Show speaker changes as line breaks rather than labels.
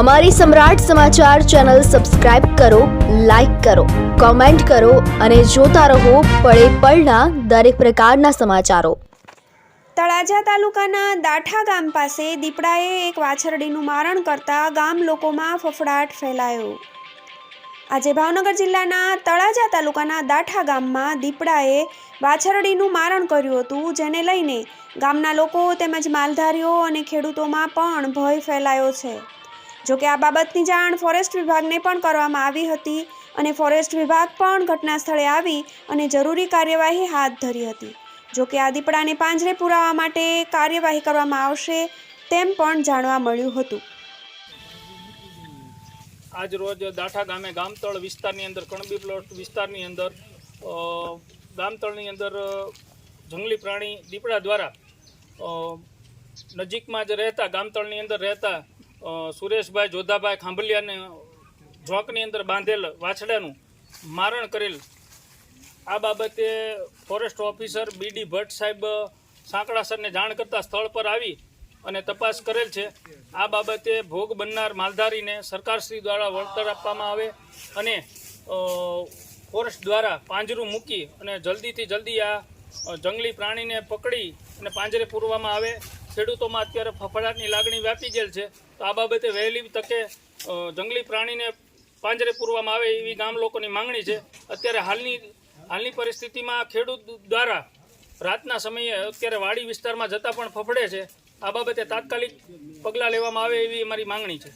અમારી Samrat Samachar channel subscribe કરો, like કરો, કોમેન્ટ કરો અને જોતા રહો પળે પળના દરેક પ્રકારના સમાચારો.
તળાજા તાલુકાના દાઠા ગામ પાસે દીપડાએ એક વાછરડીનું મારણ કરતા ગામ લોકોમાં ફફડાટ ફેલાયો. આજે ભાવનગર જિલ્લાના તળાજા તાલુકાના દાઠા ગામમાં દીપડાએ વાછરડીનું મારણ કર્યું હતું, જેને લઈને ગામના લોકો તેમજ માલધારીઓ અને ખેડૂતોમાં પણ ભય ફેલાયો છે. જોકે આ બાબતની જાણ ફોરેસ્ટ વિભાગને પણ કરવામાં આવી હતી અને ફોરેસ્ટ વિભાગ પણ ઘટના સ્થળે આવી અને જરૂરી કાર્યવાહી હાથ ધરી હતી. જોકે આ દીપડાને પાંજરે પુરાવા માટે કાર્યવાહી કરવામાં આવશે તેમ પણ જાણવા મળ્યું હતું.
આજ રોજ દાઠા ગામે ગામતળ વિસ્તારની અંદર, કણબી પ્લોટ વિસ્તારની અંદર ગામતળની અંદર જંગલી પ્રાણી દીપડા દ્વારા નજીકમાં જ રહેતા, ગામતળની અંદર રહેતા સુરેશભાઈ જોધાભાઈ ખાંભલિયાને ઝોંકની અંદર બાંધેલ વાછડાનું મારણ કરેલ. આ બાબતે ફોરેસ્ટ ઓફિસર બીડી ભટ્ટ સાહેબ સાંકળાસરને જાણ કરતા સ્થળ પર આવી અને તપાસ કરેલ છે. આ બાબતે ભોગ બનનાર માલધારીને સરકારશ્રી દ્વારા વળતર આપવામાં આવે અને ફોરેસ્ટ દ્વારા પાંજરું મૂકી અને જલ્દીથી જલ્દી આ જંગલી પ્રાણીને પકડી અને પાંજરે પૂરવામાં આવે. ખેડૂતોમાં અત્યારે ફફડાટની લાગણી વ્યાપી ગયેલ છે. તો આ બાબતે વહેલી તકે જંગલી પ્રાણીને પાંજરે પૂરવામાં આવે એવી ગામ લોકોની માંગણી છે. અત્યારે હાલની હાલની પરિસ્થિતિમાં ખેડૂત દ્વારા રાતના સમયે અત્યારે વાડી વિસ્તારમાં જતાં પણ ફફડે છે. આ બાબતે તાત્કાલિક પગલાં લેવામાં આવે એવી અમારી માંગણી છે.